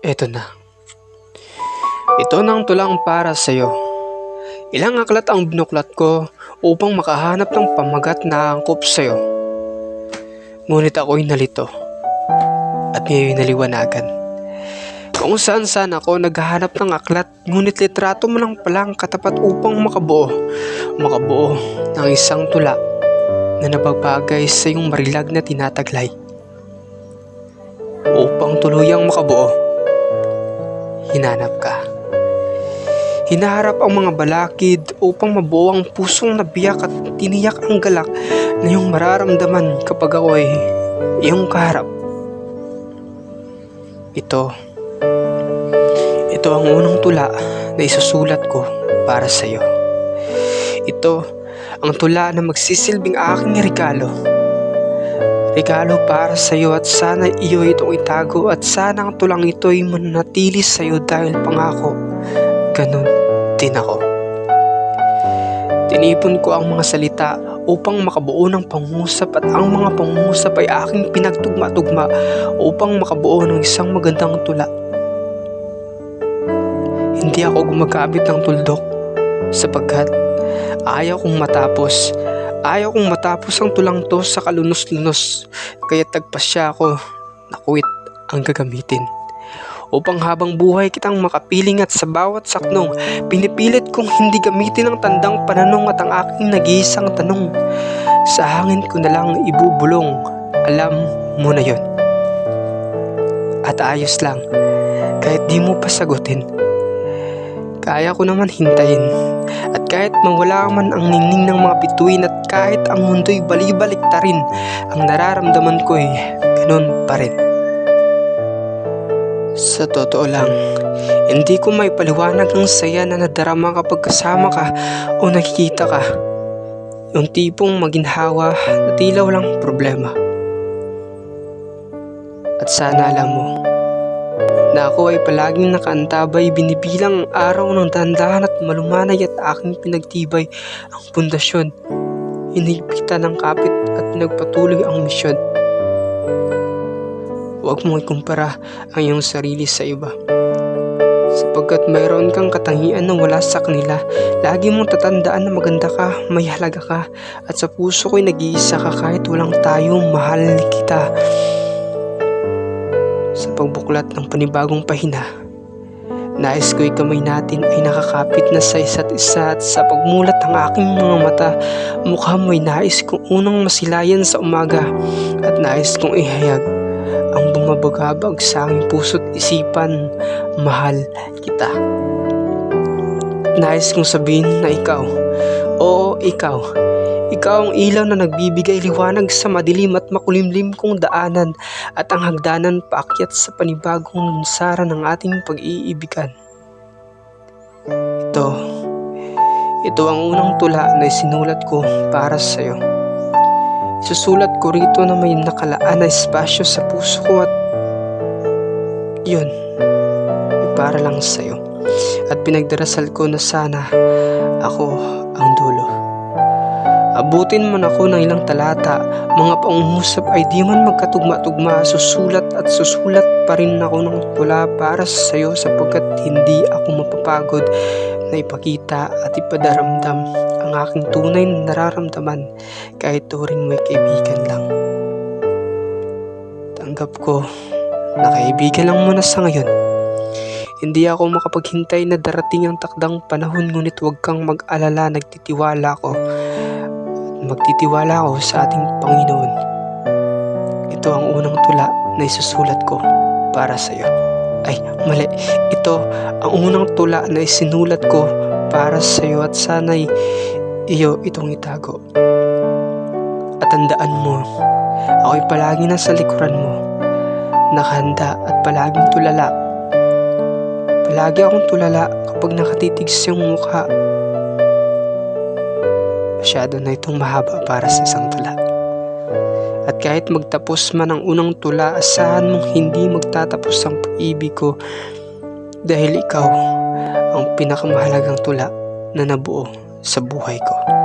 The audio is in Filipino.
Eto na. Ito nang tulang para sa'yo. Ilang aklat ang binuklat ko upang makahanap ng pamagat na angkop sa'yo. Ngunit ako'y nalito at ngayon naliwanagan. Kung saan saan ako naghahanap ng aklat, ngunit litrato mo lang palang katapat upang makabuo. Makabuo ng isang tula na nabagbagay sa iyong marilag na tinataglay. Upang tuluyang makabuo, hinanap ka. Hinaharap ang mga balakid upang mabuo ang pusong nabiyak at tiniyak ang galak na iyong mararamdaman kapag ako ay iyong kaharap. Ito, ito ang unang tula na isusulat ko para sa iyo. Ito ang tula na magsisilbing aking regalo. Regalo para sa iyo at sana iyo itong itago at sana ang tulang ito ay manatili sa iyo dahil pangako. Ganon din ako. Tinipon ko ang mga salita upang makabuo ng pangusap at ang mga pangusap ay aking pinagtugma-tugma upang makabuo ng isang magandang tula. Hindi ako gumagamit ng tuldok sapagkat ayaw kong matapos. Ayaw kong matapos ang tulang to sa kalunos-lunos kaya tagpasya ako na kuwit ang gagamitin. Upang habang buhay kitang makapiling at sa bawat saknong, pinipilit kong hindi gamitin ang tandang pananong at ang aking nag-iisang tanong. Sa hangin ko na lang ibubulong, alam mo na yon. At ayos lang, kahit di mo pa sagutin. Kaya ko naman hintayin. At kahit mawala man ang ningning ng mga bituin at kahit ang mundo'y balibalik ta rin, ang nararamdaman ko'y ganun pa rin. Sa totoo lang, hindi ko may paliwanag ang saya na nadarama kapag kasama ka o nakikita ka. Yung tipong maginhawa na tila walang problema. At sana alam mo, na ako ay palaging nakaantabay binibilang ang araw ng dandahan at malumanay at aking pinagtibay ang pundasyon. Hinigpitan ng kapit at nagpatuloy ang misyon. Huwag mong ikumpara ang iyong sarili sa iba. Sapagkat mayroon kang katangian na wala sa kanila, lagi mong tatandaan na maganda ka, may halaga ka, at sa puso ko'y nag-iisa ka kahit walang tayo, mahal kita. Sa pagbuklat ng panibagong pahina, nais ko'y kamay natin ay nakakapit na sa isa't isa at sa pagmulat ng aking mga mata, mukha mo'y nais kong unang masilayan sa umaga at nais kong ihayag ang bumabagabag sa aking puso't isipan, mahal kita. Nais kong sabihin na ikaw, oo ikaw, ikaw ang ilaw na nagbibigay liwanag sa madilim at makulimlim kong daanan at ang hagdanan paakyat sa panibagong lunsara ng ating pag-iibigan. Ito, ito ang unang tula na isinulat ko para sa iyo. Susulat ko rito na may nakalaan na espasyo sa puso ko at yun, para lang sa iyo. At pinagdarasal ko na sana ako ang dulo. Abutin man ako ng ilang talata, mga pangungusap ay di man magkatugma-tugma, susulat at susulat pa rin ako ng tula para sa iyo sapagkat hindi ako mapapagod na ipakita at ipadaramdam ang aking tunay na nararamdaman kahit turing may kaibigan lang. Tanggap ko na kaibigan lang muna sa ngayon. Hindi ako makapaghintay na darating ang takdang panahon ngunit huwag kang mag-alala nagtitiwala ko magtitiwala ako sa ating Panginoon. Ito ang unang tula na isusulat ko para sa iyo. Ay, mali. Ito ang unang tula na isinulat ko para sa iyo at sana'y iyo itong itago. At tandaan mo, ako'y palagi nasa likuran mo, nakahanda at palaging tulala. Palagi akong tulala kapag nakatitig sa iyong mukha masyado na itong mahaba para sa isang tula. At kahit magtapos man ang unang tula, asahan mong hindi magtatapos ang pag-ibig ko dahil ikaw ang pinakamahalagang tula na nabuo sa buhay ko.